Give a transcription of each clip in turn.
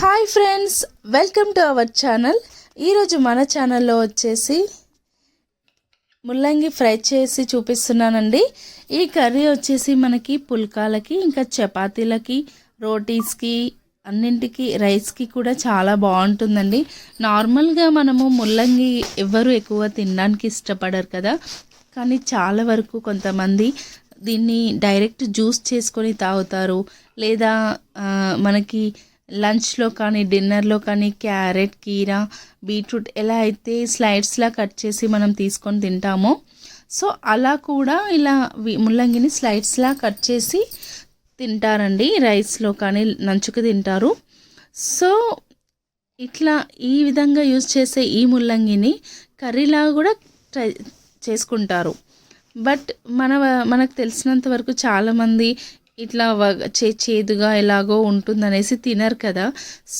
Hi friends welcome to our channel. ఈరోజు మన ఛానల్లో వచ్చేసి ముల్లంగి ఫ్రై చేసి చూపిస్తున్నానండి. ఈ కర్రీ వచ్చేసి మనకి పుల్కాలకి ఇంకా చపాతీలకి రోటీస్కి అన్నింటికి రైస్కి కూడా చాలా బాగుంటుందండి. నార్మల్గా మనము ముల్లంగి ఎవరు ఎక్కువ తినడానికి ఇష్టపడరు కదా. కానీ చాలా వరకు కొంతమంది దీన్ని డైరెక్ట్ జ్యూస్ చేసుకొని తాగుతారు. లేదా మనకి లంచ్లో కానీ డిన్నర్లో కానీ క్యారెట్ కీరా బీట్రూట్ ఎలా అయితే స్లైడ్స్లా కట్ చేసి మనం తీసుకొని తింటామో సో అలా కూడా ఇలా ముల్లంగిని స్లైడ్స్లా కట్ చేసి తింటారండి. రైస్లో కానీ నంచుకు తింటారు. సో ఇట్లా ఈ విధంగా యూజ్ చేసే ఈ ముల్లంగిని కర్రీలా కూడా ట్రై చేసుకుంటారు. బట్ మన మనకు తెలిసినంత వరకు చాలామంది ఇట్లా చే చేదుగా ఎలాగో ఉంటుందనేసి తినరు కదా.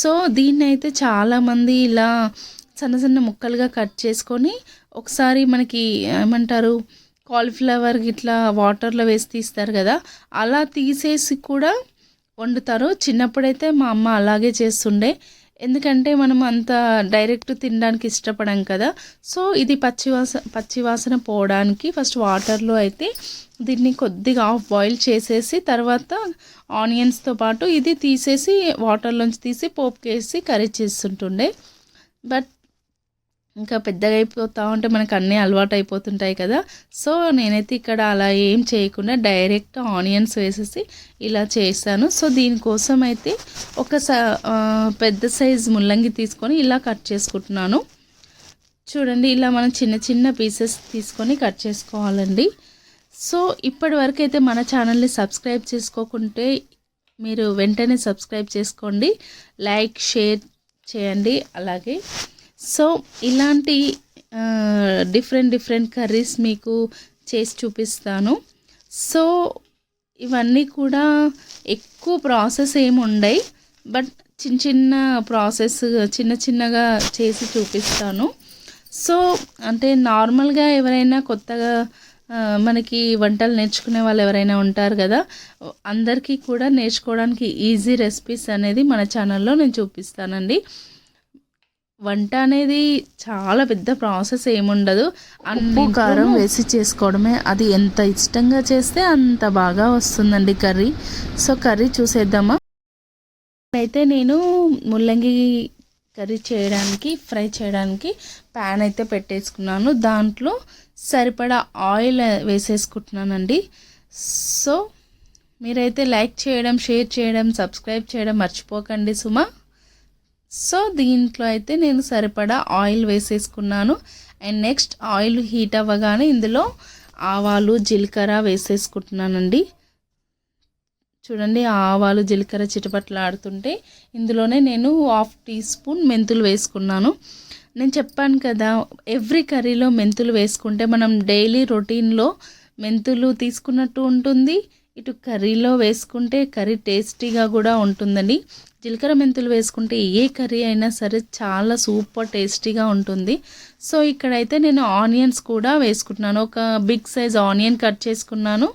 సో దీన్ని అయితే చాలామంది ఇలా సన్న సన్న ముక్కలుగా కట్ చేసుకొని ఒకసారి మనకి ఏమంటారు కాలీఫ్లవర్ ఇట్లా వాటర్లో వేసి తీస్తారు కదా. అలా తీసేసి కూడా వండుతారు. చిన్నప్పుడైతే మా అమ్మ అలాగే చేస్తుండే. ఎందుకంటే మనం అంత డైరెక్ట్ తినడానికి ఇష్టపడం కదా. సో ఇది పచ్చివాస పచ్చివాసన పోవడానికి ఫస్ట్ వాటర్లో అయితే దీన్ని కొద్దిగా ఆఫ్ బాయిల్ చేసేసి తర్వాత ఆనియన్స్తో పాటు ఇది తీసేసి వాటర్లోంచి తీసి పోపుకేసి కర్రీ చేస్తుంటుండే. బట్ ఇంకా పెద్దగా అయిపోతూ ఉంటే మనకు అన్నీ అలవాటు అయిపోతుంటాయి కదా. సో నేనైతే ఇక్కడ అలా ఏం చేయకుండా డైరెక్ట్ ఆనియన్స్ వేసేసి ఇలా చేశాను. సో దీనికోసం అయితే ఒక స పెద్ద సైజ్ ముల్లంగి తీసుకొని ఇలా కట్ చేసుకుంటున్నాను. చూడండి ఇలా మనం చిన్న చిన్న పీసెస్ తీసుకొని కట్ చేసుకోవాలండి. సో ఇప్పటి వరకు అయితే మన ఛానల్ని సబ్స్క్రైబ్ చేసుకోకుంటే మీరు వెంటనే సబ్స్క్రైబ్ చేసుకోండి. లైక్ షేర్ చేయండి. అలాగే సో ఇలాంటి డిఫరెంట్ డిఫరెంట్ కర్రీస్ మీకు చేసి చూపిస్తాను. సో ఇవన్నీ కూడా ఎక్కువ ప్రాసెస్ ఏమి ఉండయి. బట్ చిన్న చిన్న ప్రాసెస్ చిన్న చిన్నగా చేసి చూపిస్తాను. సో అంటే నార్మల్గా ఎవరైనా కొత్తగా మనకి వంటలు నేర్చుకునే వాళ్ళు ఎవరైనా ఉంటారు కదా అందరికీ కూడా నేర్చుకోవడానికి ఈజీ రెసిపీస్ అనేది మన ఛానల్లో నేను చూపిస్తానండి. వంట అనేది చాలా పెద్ద ప్రాసెస్ ఏముండదు. ఉప్పు కారం వేసి చేసుకోవడమే. అది ఎంత ఇష్టంగా చేస్తే అంత బాగా వస్తుందండి కర్రీ. సో కర్రీ చూసేద్దామా? అయితే నేను ముల్లంగి కర్రీ చేయడానికి ఫ్రై చేయడానికి ప్యాన్ అయితే పెట్టేసుకున్నాను. దాంట్లో సరిపడా ఆయిల్ వేసేసుకుంటున్నానండి. సో మీరైతే లైక్ చేయడం షేర్ చేయడం సబ్స్క్రైబ్ చేయడం మర్చిపోకండి సుమా. సో దీంట్లో అయితే నేను సరిపడా ఆయిల్ వేసేసుకున్నాను. అండ్ నెక్స్ట్ ఆయిల్ హీట్ అవ్వగానే ఇందులో ఆవాలు జీలకర్ర వేసేసుకుంటున్నానండి. చూడండి ఆవాలు జీలకర్ర చిటపట్లాడుతుంటే ఇందులోనే నేను హాఫ్ టీ స్పూన్ మెంతులు వేసుకున్నాను. నేను చెప్పాను కదా ఎవ్రీ కర్రీలో మెంతులు వేసుకుంటే మనం డైలీ రొటీన్లో మెంతులు తీసుకున్నట్టు ఉంటుంది. ఇటు కర్రీలో వేసుకుంటే కర్రీ టేస్టీగా కూడా ఉంటుందండి. జీలకర్ర మెంతులు వేసుకుంటే ఏ కర్రీ అయినా సరే చాలా సూపర్ టేస్టీగా ఉంటుంది. సో ఇక్కడైతే నేను ఆనియన్స్ కూడా వేసుకుంటున్నాను. ఒక బిగ్ సైజ్ ఆనియన్ కట్ చేసుకున్నాను.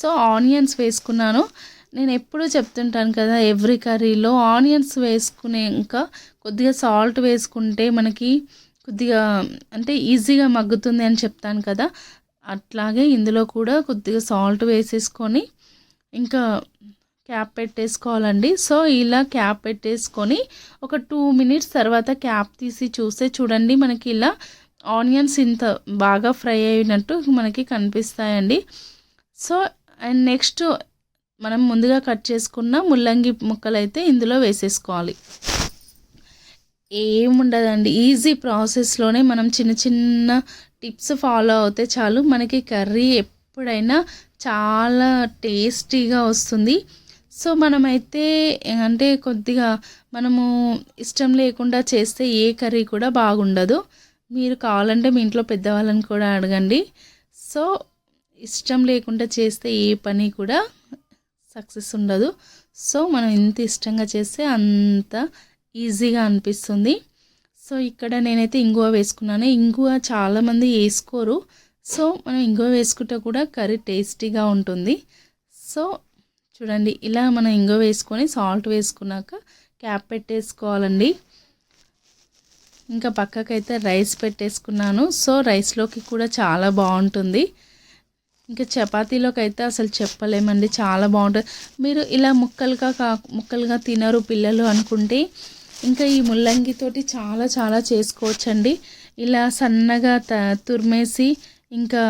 సో ఆనియన్స్ వేసుకున్నాను. నేను ఎప్పుడూ చెప్తుంటాను కదా ఎవ్రీ కర్రీలో ఆనియన్స్ వేసుకునే ఇంకా కొద్దిగా సాల్ట్ వేసుకుంటే మనకి కొద్దిగా అంటే ఈజీగా మగ్గుతుంది అని చెప్తాను కదా. అట్లాగే ఇందులో కూడా కొద్దిగా సాల్ట్ వేసేసుకొని ఇంకా క్యాప్ పెట్టేసుకోవాలండి. సో ఇలా క్యాప్ పెట్టేసుకొని ఒక టూ మినిట్స్ తర్వాత క్యాప్ తీసి చూస్తే చూడండి మనకి ఇలా ఆనియన్స్ ఇంత బాగా ఫ్రై అయినట్టు మనకి కనిపిస్తాయండి. సో అండ్ నెక్స్ట్ మనం ముందుగా కట్ చేసుకున్న ముల్లంగి ముక్కలు అయితే ఇందులో వేసేసుకోవాలి. ఏముండదండి ఈజీ ప్రాసెస్లోనే మనం చిన్న చిన్న టిప్స్ ఫాలో అవుతే చాలు. మనకి కర్రీ ఎప్పుడైనా చాలా టేస్టీగా వస్తుంది. సో మనమైతే అంటే కొద్దిగా మనము ఇష్టం లేకుండా చేస్తే ఏ కర్రీ కూడా బాగుండదు. మీరు కావాలంటే మీ ఇంట్లో పెద్దవాళ్ళని కూడా అడగండి. సో ఇష్టం లేకుండా చేస్తే ఏ పని కూడా సక్సెస్ ఉండదు. సో మనం ఎంత ఇష్టంగా చేస్తే అంత ఈజీగా అనిపిస్తుంది. సో ఇక్కడ నేనైతే ఇంగువ వేసుకున్నాను. ఇంగువ చాలామంది వేసుకోరు. సో మనం ఇంగువ వేసుకుంటే కూడా కర్రీ టేస్టీగా ఉంటుంది. సో చూడండి ఇలా మనం ఇంగువ వేసుకొని సాల్ట్ వేసుకున్నాక క్యాప్ పెట్టేసుకోవాలండి. ఇంకా పక్కకైతే రైస్ పెట్టేసుకున్నాను. సో రైస్లోకి కూడా చాలా బాగుంటుంది. ఇంకా చపాతీలోకి అయితే అసలు చెప్పలేమండి. చాలా బాగుంటుంది. మీరు ఇలా ముక్కలుగా కా ముక్కలుగా తినరు పిల్లలు అనుకుంటే ఇంకా ఈ ముల్లంగితోటి చాలా చాలా చేసుకోవచ్చండి. ఇలా సన్నగా త తురిమేసి ఇంకా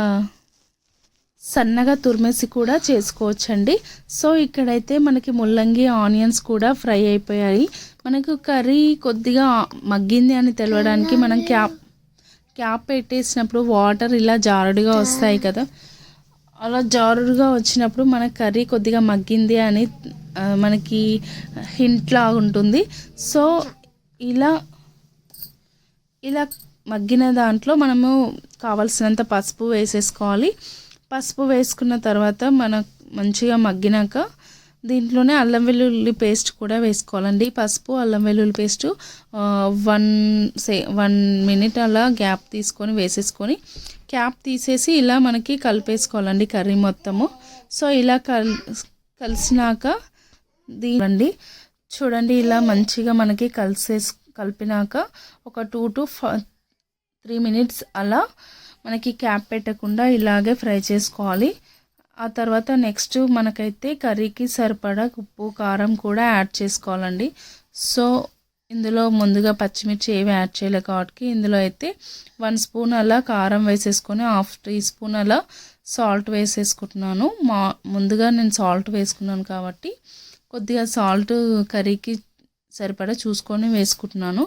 సన్నగా తురిమేసి కూడా చేసుకోవచ్చండి. సో ఇక్కడైతే మనకి ముల్లంగి ఆనియన్స్ కూడా ఫ్రై అయిపోయాయి. మనకు కర్రీ కొద్దిగా మగ్గింది అని తెలవడానికి మనం క్యాప్ క్యాప్ పెట్టేసినప్పుడు వాటర్ ఇలా జారుడుగా వస్తాయి కదా. అలా జారుడుగా వచ్చినప్పుడు మన కర్రీ కొద్దిగా మగ్గింది అని మనకి హింట్ లాగా ఉంటుంది. సో ఇలా ఇలా మగ్గిన దాంట్లో మనము కావలసినంత పసుపు వేసేసుకోవాలి. పసుపు వేసుకున్న తర్వాత మన మంచిగా మగ్గినాక దీంట్లోనే అల్లం వెల్లుల్లి పేస్ట్ కూడా వేసుకోవాలండి. పసుపు అల్లం వెల్లుల్లి paste one say one minute అలా గ్యాప్ తీసుకొని వేసేసుకొని క్యాప్ తీసేసి ఇలా మనకి కలిపేసుకోవాలండి కర్రీ మొత్తము. సో ఇలా కల్ కలిసినాక దీనండి చూడండి ఇలా మంచిగా మనకి కలిసేసి కలిపినాక ఒక టూ టు త్రీ మినిట్స్ అలా మనకి క్యాప్ పెట్టకుండా ఇలాగే ఫ్రై చేసుకోవాలి. ఆ తర్వాత నెక్స్ట్ మనకైతే కర్రీకి సరిపడా ఉప్పు కారం కూడా యాడ్ చేసుకోవాలండి. సో ఇందులో ముందుగా పచ్చిమిర్చి ఏవి యాడ్ చేయలేదు కాబట్టి ఇందులో అయితే వన్ స్పూన్ అలా కారం వేసేసుకొని హాఫ్ టీ స్పూన్ అలా సాల్ట్ వేసేసుకుంటున్నాను. మా ముందుగా నేను సాల్ట్ వేసుకున్నాను కాబట్టి కొద్దిగా సాల్ట్ కర్రీకి సరిపడా చూసుకొని వేసుకుంటున్నాను.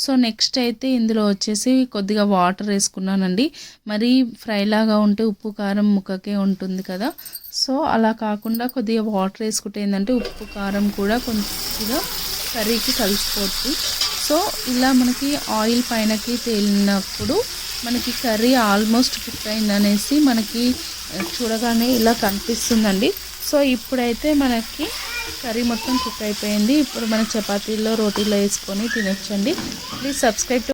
సో నెక్స్ట్ అయితే ఇందులో వచ్చేసి కొద్దిగా వాటర్ వేసుకున్నానండి. మరీ ఫ్రైలాగా ఉంటే ఉప్పు కారం ముక్కకే ఉంటుంది కదా. సో అలా కాకుండా కొద్దిగా వాటర్ వేసుకుంటే ఏంటంటే ఉప్పు కారం కూడా కొద్దిగా కర్రీకి కలిసిపోతుంది సో ఇలా మనకి ఆయిల్ పైనకి తేలినప్పుడు మనకి కర్రీ ఆల్మోస్ట్ కుక్ అయిందనేసి మనకి చూడగానే ఇలా కనిపిస్తుందండి. సో ఇప్పుడైతే మనకి కర్రీ మొత్తం కుక్ అయిపోయింది. ఇప్పుడు మనం చపాతీల్లో రోటీలో వేసుకొని తినొచ్చండి. Please subscribe